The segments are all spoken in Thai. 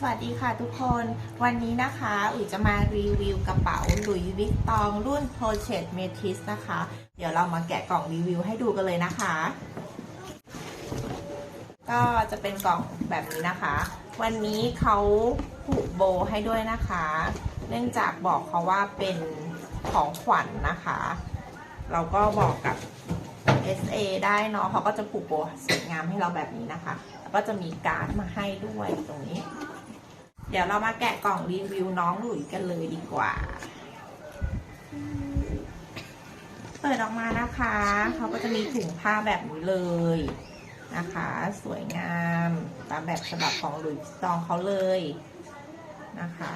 สวัสดีค่ะทุกคน วันนี้นะคะอุ๋ยจะมารีวิวกระเป๋าหลุยวิกตองรุ่น p o r t r a i t Métis นะคะ เดี๋ยวเรามาแกะกล่องรีวิวให้ดูกันเลยนะคะ ก็จะเป็นกล่องแบบนี้นะคะ วันนี้เขาผูกโบให้ด้วยนะคะ เนื่องจากบอกเขาว่าเป็นของขวัญนนะคะ เราก็บอกกับ SA ได้เนาะเขาก็จะผูกโบสวยงามให้เราแบบนี้นะคะ แล้วก็จะมีการ์ดมาให้ด้วยตรงนี้ เดี๋ยวเรามาแกะกล่องรีวิวน้องหลุยกันเลยดีกว่า เปิดออกมานะคะ เขาก็จะมีถุงผ้าแบบนี้เลยนะคะ สวยงามตามแบบฉบับของหลุยส์ตองเขาเลยนะคะ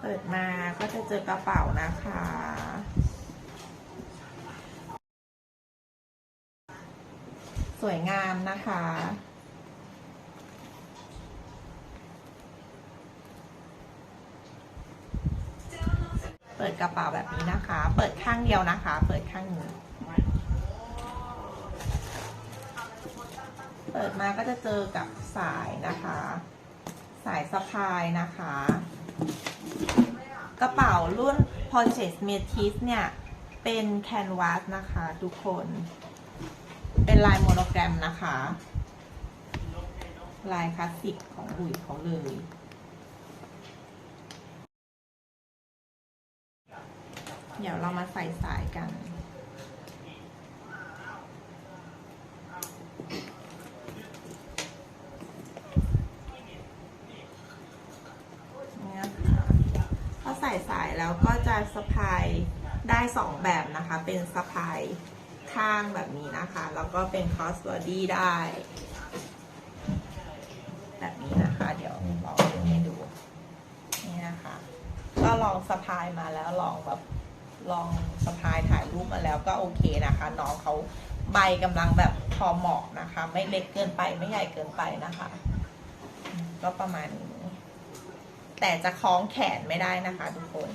เปิดมาก็จะเจอกระเป๋านะคะสวยงามนะคะ เปิด กระเป๋าแบบนี้นะคะ เปิดข้างเดียวนะคะ เปิดข้างนี้ เปิดมาก็จะเจอกับสายนะคะ สายสะพายนะคะ กระเป๋ารุ่น p o r t r a i t Métis เนี่ย เป็นแคนวาสนะคะทุกคน เป็นลายโมโนแกรมนะคะ ลายคลาสสิกของอุ๋ยเขาเลย เดี๋ยวเรามาใส่สายกันนี่พอใส่สายแล้วก็จะสะพายได้สองแบบนะคะ เป็นสะพายข้างแบบนี้นะคะ แล้วก็เป็นคอสบอดี้ได้ แบบนี้นะคะ เดี๋ยวลองให้ดู นี่นะคะ ก็ลองสะพายมาแล้วลองแบบ ลองสะพายถ่ายรูปมาแล้วก็โอเคนะคะ น้องเขาใบกำลังแบบพอเหมาะนะคะ ไม่เล็กเกินไปไม่ใหญ่เกินไปนะคะ ก็ประมาณนี้ แต่จะคล้องแขนไม่ได้นะคะ ทุกคน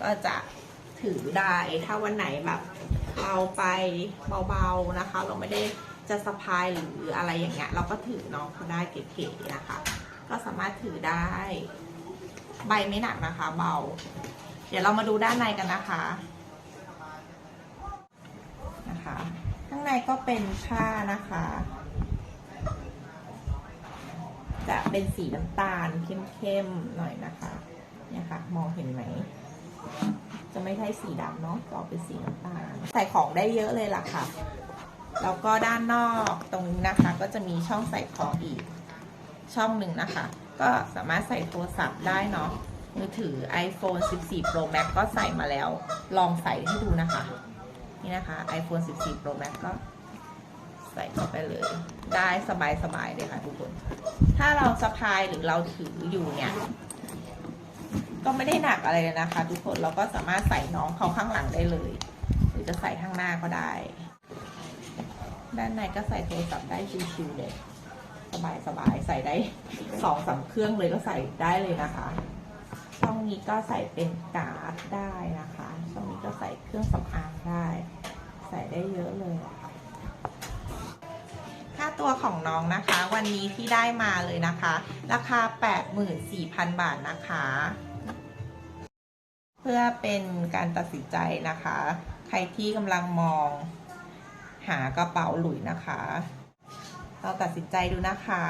ก็จะถือได้ถ้าวันไหนแบบเราไปเบาๆนะคะ เราไม่ได้จะสะพายหรืออะไรอย่างเงี้ยเราก็ถือน้องเขาได้เก๋ๆนะคะ ก็สามารถถือได้ ใบไม่หนักนะคะ เบา เดี๋ยวเรามาดูด้านในกันนะคะนะคะ ข้างในก็เป็นผ้านะคะ จะเป็นสีน้ำตาลเข้มๆหน่อยนะคะเนี่ยค่ะมองเห็นไหมจะไม่ใช่สีดำเนาะจะออกเป็นสีน้ำตาลใส่ของได้เยอะเลยล่ะค่ะ แล้วก็ด้านนอกตรงนี้นะคะ ก็จะมีช่องใส่ของอีกช่องหนึ่งนะคะ ก็สามารถใส่โทรศัพท์ได้เนาะ มือถือ iPhone 14 Pro Max ก็ใส่มาแล้ว ลองใส่ให้ดูนะคะ นี่นะคะ iPhone 14 Pro Max ก็ใส่เข้าไปเลย ได้สบายๆเลยค่ะทุกคน ถ้าเราสะพายหรือเราถืออยู่เนี่ย ก็ไม่ได้หนักอะไรเลยนะคะ ทุกคนเราก็สามารถใส่น้องเขาข้างหลังได้เลย หรือจะใส่ข้างหน้าก็ได้ ด้านในก็ใส่โทรศัพท์ได้ชิวๆเลยสบายๆใส่ได้สองสามเครื่องเลยก็ใส่ได้เลยนะคะ ช่องนี้ก็ใส่เป็นการ์ดได้นะคะ ช่องนี้ก็ใส่เครื่องสำอางได้ ใส่ได้เยอะเลยค่าตัวของน้องนะคะ วันนี้ที่ได้มาเลยนะคะ ราคา 84,000 บาทนะคะ เพื่อเป็นการตัดสินใจนะคะ ใครที่กำลังมองหากระเป๋าหลุยนะคะ เราตัดสินใจดูนะคะ